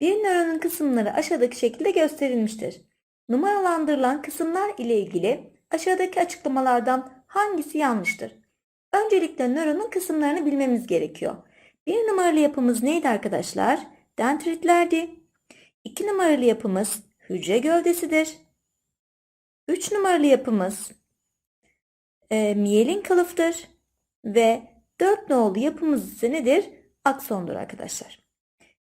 Bir nöronun kısımları aşağıdaki şekilde gösterilmiştir. Numaralandırılan kısımlar ile ilgili aşağıdaki açıklamalardan hangisi yanlıştır? Öncelikle nöronun kısımlarını bilmemiz gerekiyor. Bir numaralı yapımız neydi arkadaşlar? Dendritlerdi. İki numaralı yapımız hücre gövdesidir. Üç numaralı yapımız e, miyelin kılıftır. Ve dört nolu yapımız ise nedir? Aksondur arkadaşlar.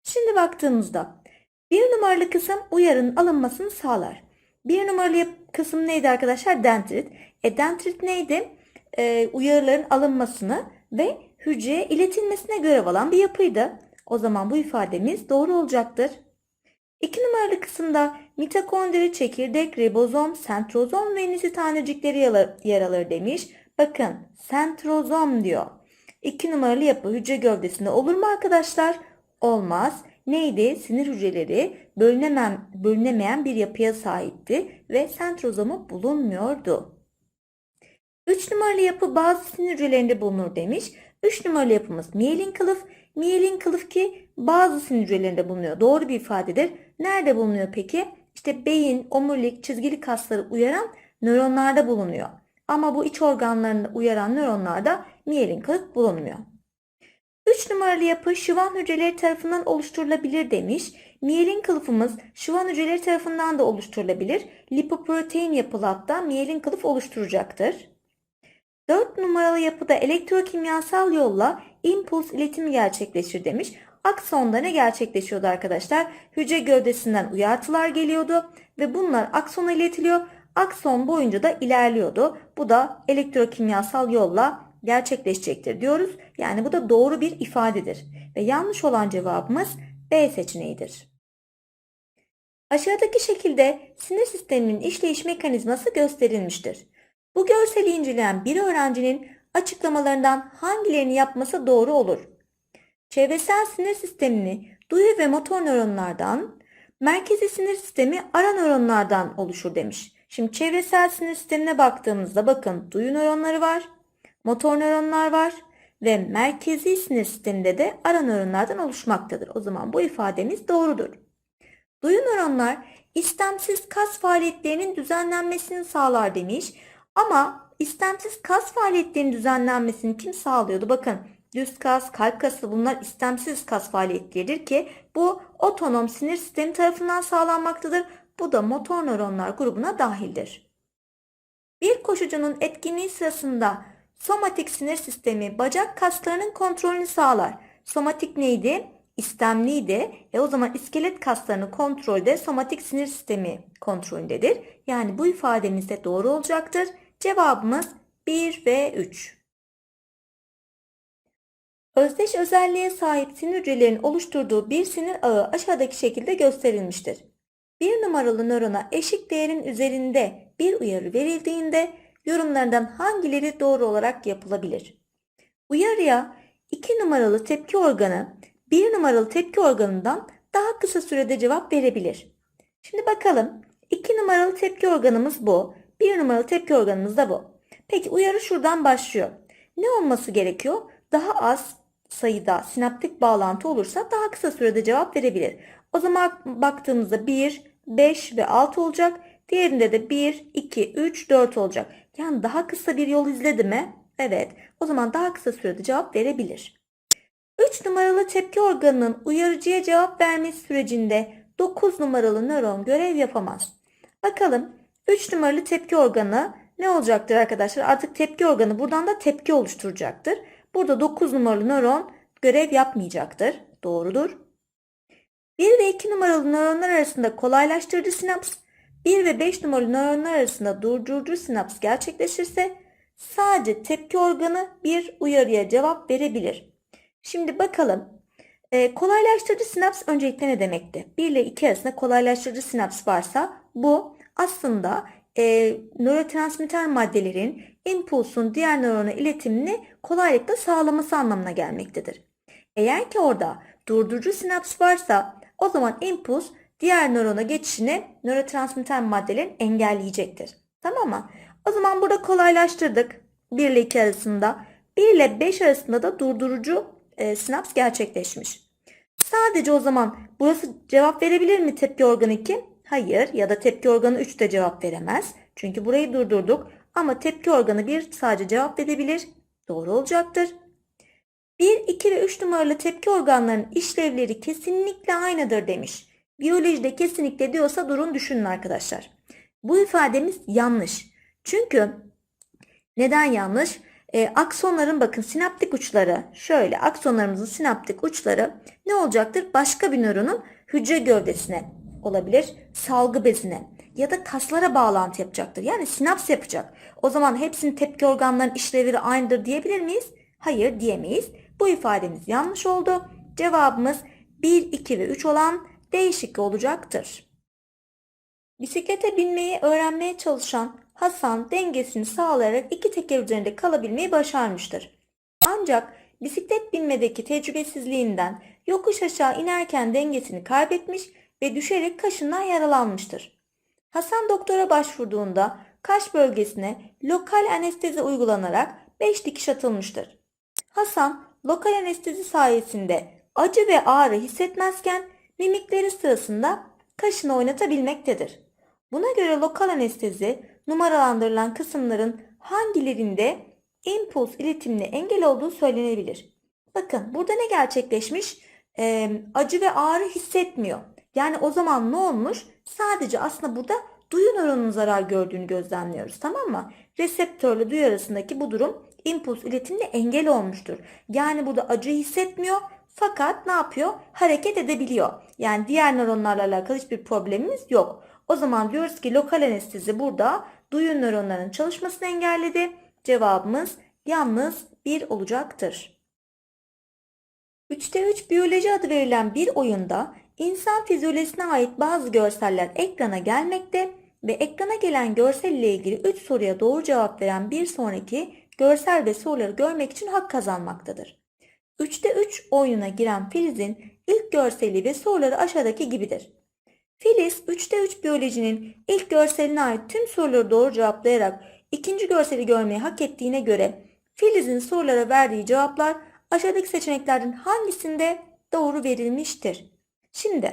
Şimdi baktığımızda bir numaralı kısım uyarının alınmasını sağlar. Bir numaralı kısım neydi arkadaşlar? Dendrit. E dendrit neydi? E, uyarıların alınmasını ve hücreye iletilmesine görev alan bir yapıydı. O zaman bu ifademiz doğru olacaktır. İki numaralı kısımda mitokondri, çekirdek, ribozom, sentrozom ve nisi tanecikleri yer- alır demiş. Bakın sentrozom diyor. İki numaralı yapı hücre gövdesinde olur mu arkadaşlar? Olmaz. Neydi? Sinir hücreleri bölünemem, bölünemeyen bir yapıya sahipti ve sentrozomu bulunmuyordu. 3 numaralı yapı bazı sinir hücrelerinde bulunur demiş. 3 numaralı yapımız miyelin kılıf. Miyelin kılıf ki bazı sinir hücrelerinde bulunuyor. Doğru bir ifadedir. Nerede bulunuyor peki? İşte beyin, omurilik, çizgili kasları uyaran nöronlarda bulunuyor. Ama bu iç organlarını uyaran nöronlarda miyelin kılıf bulunmuyor. 3 numaralı yapı şıvan hücreleri tarafından oluşturulabilir demiş. Miyelin kılıfımız şıvan hücreleri tarafından da oluşturulabilir. Lipoprotein yapılı hatta miyelin kılıf oluşturacaktır. 4 numaralı yapıda elektrokimyasal yolla impuls iletimi gerçekleşir demiş. Aksonda ne gerçekleşiyordu arkadaşlar? Hücre gövdesinden uyartılar geliyordu ve bunlar aksona iletiliyor. Akson boyunca da ilerliyordu. Bu da elektrokimyasal yolla gerçekleşecektir diyoruz. Yani bu da doğru bir ifadedir. Ve yanlış olan cevabımız B seçeneğidir. Aşağıdaki şekilde sinir sisteminin işleyiş mekanizması gösterilmiştir. Bu görseli inceleyen bir öğrencinin açıklamalarından hangilerini yapması doğru olur? Çevresel sinir sistemini duyu ve motor nöronlardan, merkezi sinir sistemi ara nöronlardan oluşur demiş. Şimdi çevresel sinir sistemine baktığımızda bakın duyu nöronları var, motor nöronlar var ve merkezi sinir sisteminde de ara nöronlardan oluşmaktadır. O zaman bu ifademiz doğrudur. Duyu nöronlar istemsiz kas faaliyetlerinin düzenlenmesini sağlar demiş. Ama istemsiz kas faaliyetlerinin düzenlenmesini kim sağlıyordu? Bakın düz kas, kalp kası bunlar istemsiz kas faaliyetleridir ki bu otonom sinir sistemi tarafından sağlanmaktadır. Bu da motor nöronlar grubuna dahildir. Bir koşucunun etkinliği sırasında somatik sinir sistemi bacak kaslarının kontrolünü sağlar. Somatik neydi? İstemliydi. E o zaman iskelet kaslarının kontrolde somatik sinir sistemi kontrolündedir. Yani bu ifademiz de doğru olacaktır. Cevabımız 1 ve 3. Özdeş özelliğe sahip sinir hücrelerin oluşturduğu bir sinir ağı aşağıdaki şekilde gösterilmiştir. Bir numaralı nörona eşik değerin üzerinde bir uyarı verildiğinde yorumlardan hangileri doğru olarak yapılabilir? Uyarıya 2 numaralı tepki organı 1 numaralı tepki organından daha kısa sürede cevap verebilir. Şimdi bakalım 2 numaralı tepki organımız bu. 1 numaralı tepki organımız da bu. Peki uyarı şuradan başlıyor. Ne olması gerekiyor? Daha az sayıda sinaptik bağlantı olursa daha kısa sürede cevap verebilir. O zaman baktığımızda 1, 5 ve 6 olacak. Diğerinde de 1, 2, 3, 4 olacak. Yani daha kısa bir yol izledi mi? Evet. O zaman daha kısa sürede cevap verebilir. 3 numaralı tepki organının uyarıcıya cevap vermesi sürecinde 9 numaralı nöron görev yapamaz. Bakalım 3 numaralı tepki organı ne olacaktır arkadaşlar? Artık tepki organı buradan da tepki oluşturacaktır. Burada 9 numaralı nöron görev yapmayacaktır. Doğrudur. 1 ve 2 numaralı nöronlar arasında kolaylaştırıcı sinaps, 1 ve 5 numaralı nöronlar arasında durdurucu sinaps gerçekleşirse sadece tepki organı bir uyarıya cevap verebilir. Şimdi bakalım. Ee, kolaylaştırıcı sinaps öncelikle ne demekti? 1 ile 2 arasında kolaylaştırıcı sinaps varsa bu aslında e, nörotransmitter maddelerin impulsun diğer nörona iletimini kolaylıkla sağlaması anlamına gelmektedir. Eğer ki orada durdurucu sinaps varsa o zaman impuls diğer nörona geçişini nörotransmitter maddelerin engelleyecektir. Tamam mı? O zaman burada kolaylaştırdık. 1 ile 2 arasında. 1 ile 5 arasında da durdurucu e, sinaps gerçekleşmiş. Sadece o zaman burası cevap verebilir mi tepki organı 2? Hayır ya da tepki organı 3 de cevap veremez. Çünkü burayı durdurduk ama tepki organı 1 sadece cevap verebilir. Doğru olacaktır. 1, 2 ve 3 numaralı tepki organlarının işlevleri kesinlikle aynıdır demiş. Biyolojide kesinlikle diyorsa durun düşünün arkadaşlar. Bu ifademiz yanlış. Çünkü neden yanlış? E, aksonların bakın sinaptik uçları şöyle aksonlarımızın sinaptik uçları ne olacaktır? Başka bir nöronun hücre gövdesine olabilir, salgı bezine ya da kaslara bağlantı yapacaktır. Yani sinaps yapacak. O zaman hepsinin tepki organlarının işlevleri aynıdır diyebilir miyiz? Hayır diyemeyiz. Bu ifademiz yanlış oldu. Cevabımız 1, 2 ve 3 olan D şıkkı olacaktır. Bisiklete binmeyi öğrenmeye çalışan Hasan dengesini sağlayarak iki teker üzerinde kalabilmeyi başarmıştır. Ancak bisiklet binmedeki tecrübesizliğinden yokuş aşağı inerken dengesini kaybetmiş ve düşerek kaşından yaralanmıştır. Hasan doktora başvurduğunda kaş bölgesine lokal anestezi uygulanarak 5 dikiş atılmıştır. Hasan lokal anestezi sayesinde acı ve ağrı hissetmezken mimikleri sırasında kaşını oynatabilmektedir. Buna göre lokal anestezi numaralandırılan kısımların hangilerinde impuls iletimine engel olduğu söylenebilir. Bakın burada ne gerçekleşmiş? Ee, acı ve ağrı hissetmiyor. Yani o zaman ne olmuş? Sadece aslında burada duyu nöronunun zarar gördüğünü gözlemliyoruz tamam mı? Reseptörle duyu arasındaki bu durum impuls iletimine engel olmuştur. Yani burada acı hissetmiyor fakat ne yapıyor? Hareket edebiliyor. Yani diğer nöronlarla alakalı hiçbir problemimiz yok. O zaman diyoruz ki lokal anestezi burada duyu nöronlarının çalışmasını engelledi. Cevabımız yalnız 1 olacaktır. 3'te 3 biyoloji adı verilen bir oyunda insan fizyolojisine ait bazı görseller ekrana gelmekte ve ekrana gelen görsel ile ilgili 3 soruya doğru cevap veren bir sonraki görsel ve soruları görmek için hak kazanmaktadır. 3'te 3 oyununa giren Filiz'in ilk görseli ve soruları aşağıdaki gibidir. Filiz 3'te 3 biyolojinin ilk görseline ait tüm soruları doğru cevaplayarak ikinci görseli görmeyi hak ettiğine göre Filiz'in sorulara verdiği cevaplar aşağıdaki seçeneklerden hangisinde doğru verilmiştir? Şimdi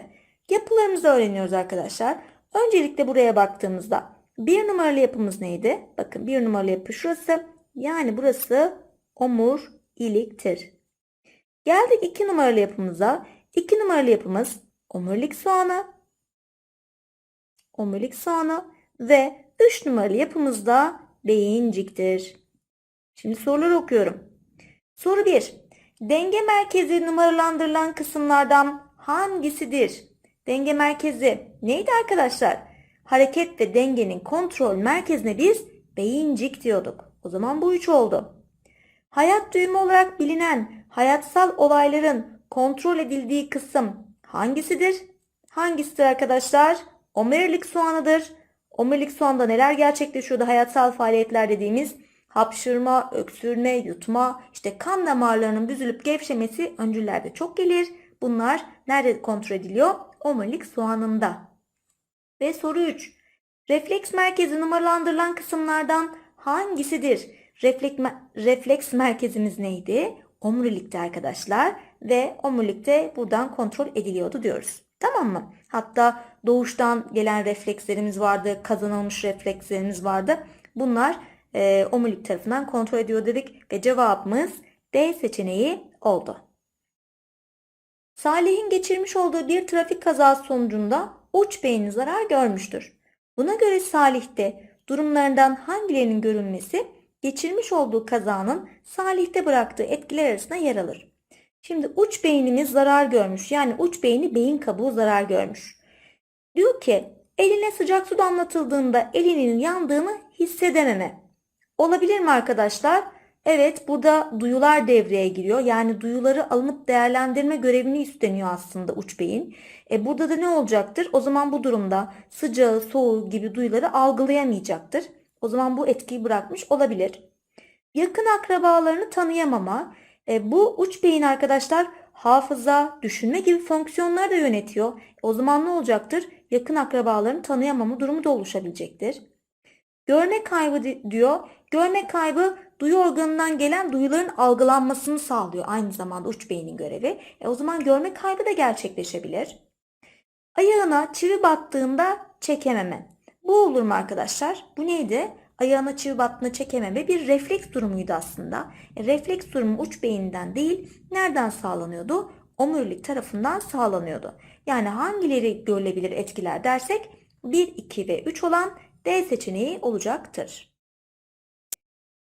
yapılarımızı öğreniyoruz arkadaşlar. Öncelikle buraya baktığımızda bir numaralı yapımız neydi? Bakın bir numaralı yapı şurası. Yani burası omur iliktir. Geldik iki numaralı yapımıza. İki numaralı yapımız omurilik soğanı, omurilik soğanı ve 3 numaralı yapımızda beyinciktir. Şimdi soruları okuyorum. Soru 1. Denge merkezi numaralandırılan kısımlardan hangisidir? Denge merkezi neydi arkadaşlar? Hareket ve dengenin kontrol merkezine biz beyincik diyorduk. O zaman bu 3 oldu. Hayat düğümü olarak bilinen hayatsal olayların kontrol edildiği kısım hangisidir? Hangisidir arkadaşlar? Omurilik soğanıdır. Omurilik soğanda neler gerçekleşiyordu hayatsal faaliyetler dediğimiz hapşırma, öksürme, yutma, işte kan damarlarının büzülüp gevşemesi öncüllerde çok gelir. Bunlar nerede kontrol ediliyor? Omurilik soğanında. Ve soru 3. Refleks merkezi numaralandırılan kısımlardan hangisidir? Reflek, refleks merkezimiz neydi? Omurilikte arkadaşlar ve omurilikte buradan kontrol ediliyordu diyoruz. Tamam mı? Hatta doğuştan gelen reflekslerimiz vardı, kazanılmış reflekslerimiz vardı. Bunlar e, omurilik tarafından kontrol ediyor dedik ve cevabımız D seçeneği oldu. Salih'in geçirmiş olduğu bir trafik kazası sonucunda uç beyni zarar görmüştür. Buna göre Salih'te durumlarından hangilerinin görülmesi geçirmiş olduğu kazanın Salih'te bıraktığı etkiler arasında yer alır. Şimdi uç beynimiz zarar görmüş. Yani uç beyni beyin kabuğu zarar görmüş. Diyor ki eline sıcak su damlatıldığında elinin yandığını hissedememe. Olabilir mi arkadaşlar? Evet burada duyular devreye giriyor. Yani duyuları alınıp değerlendirme görevini üstleniyor aslında uç beyin. E burada da ne olacaktır? O zaman bu durumda sıcağı, soğuğu gibi duyuları algılayamayacaktır. O zaman bu etkiyi bırakmış olabilir. Yakın akrabalarını tanıyamama. E, bu uç beyin arkadaşlar hafıza, düşünme gibi fonksiyonları da yönetiyor. O zaman ne olacaktır? Yakın akrabalarını tanıyamama durumu da oluşabilecektir. Görme kaybı diyor. Görme kaybı duyu organından gelen duyuların algılanmasını sağlıyor aynı zamanda uç beynin görevi. E o zaman görme kaybı da gerçekleşebilir. Ayağına çivi battığında çekememe. Bu olur mu arkadaşlar? Bu neydi? Ayağına çivi battığında çekememe bir refleks durumuydu aslında. E, refleks durumu uç beyinden değil, nereden sağlanıyordu? Omurilik tarafından sağlanıyordu. Yani hangileri görülebilir etkiler dersek 1, 2 ve 3 olan D seçeneği olacaktır.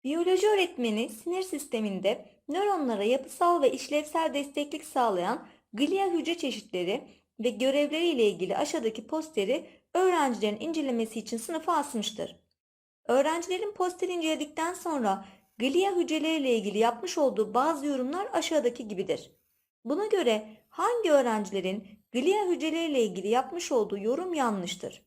Biyoloji öğretmeni sinir sisteminde nöronlara yapısal ve işlevsel desteklik sağlayan glia hücre çeşitleri ve görevleri ile ilgili aşağıdaki posteri öğrencilerin incelemesi için sınıfa asmıştır. Öğrencilerin posteri inceledikten sonra glia hücreleriyle ilgili yapmış olduğu bazı yorumlar aşağıdaki gibidir. Buna göre hangi öğrencilerin glia hücreleriyle ilgili yapmış olduğu yorum yanlıştır?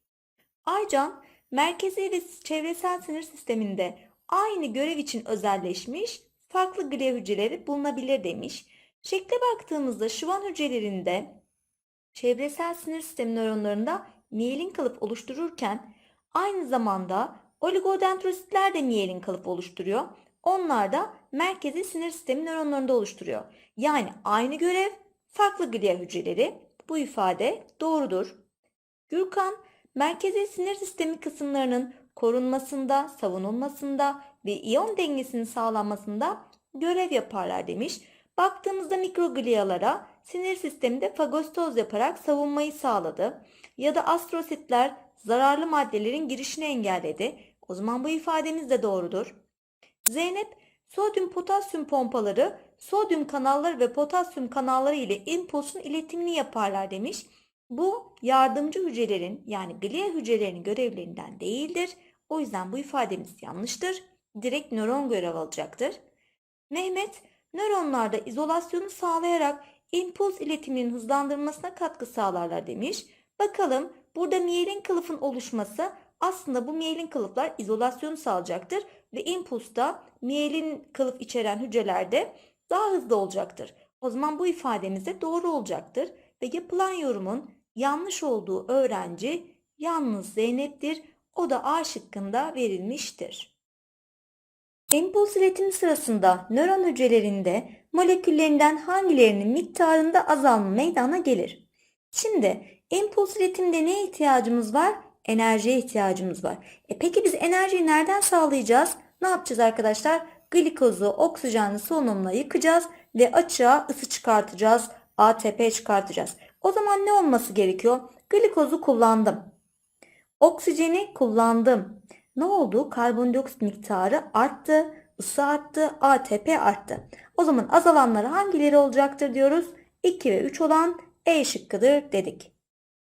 Aycan, merkezi ve çevresel sinir sisteminde aynı görev için özelleşmiş farklı glia hücreleri bulunabilir demiş. Şekle baktığımızda şuvan hücrelerinde çevresel sinir sistemi nöronlarında miyelin kalıp oluştururken aynı zamanda oligodendrositler de miyelin kalıp oluşturuyor. Onlar da merkezi sinir sistemi nöronlarında oluşturuyor. Yani aynı görev farklı glia hücreleri. Bu ifade doğrudur. Gürkan, merkezi sinir sistemi kısımlarının korunmasında, savunulmasında ve iyon dengesinin sağlanmasında görev yaparlar demiş. Baktığımızda mikroglialara sinir sisteminde fagostoz yaparak savunmayı sağladı. Ya da astrositler zararlı maddelerin girişini engelledi. O zaman bu ifademiz de doğrudur. Zeynep, sodyum potasyum pompaları sodyum kanalları ve potasyum kanalları ile impulsun iletimini yaparlar demiş. Bu yardımcı hücrelerin yani glia hücrelerinin görevlerinden değildir. O yüzden bu ifademiz yanlıştır. Direkt nöron görev alacaktır. Mehmet, nöronlarda izolasyonu sağlayarak impuls iletiminin hızlandırılmasına katkı sağlarlar demiş. Bakalım burada miyelin kılıfın oluşması aslında bu miyelin kılıflar izolasyonu sağlayacaktır ve impulsta miyelin kılıf içeren hücrelerde daha hızlı olacaktır. O zaman bu ifademiz de doğru olacaktır ve yapılan yorumun yanlış olduğu öğrenci yalnız Zeynep'tir. O da A şıkkında verilmiştir. İmpuls iletimi sırasında nöron hücrelerinde moleküllerinden hangilerinin miktarında azalma meydana gelir? Şimdi impuls iletimde neye ihtiyacımız var? Enerjiye ihtiyacımız var. E peki biz enerjiyi nereden sağlayacağız? Ne yapacağız arkadaşlar? Glikozu oksijenli solunumla yıkacağız ve açığa ısı çıkartacağız. ATP çıkartacağız. O zaman ne olması gerekiyor? Glikozu kullandım. Oksijeni kullandım. Ne oldu? Karbondioksit miktarı arttı, ısı arttı, ATP arttı. O zaman azalanlar hangileri olacaktır diyoruz? 2 ve 3 olan E şıkkıdır dedik.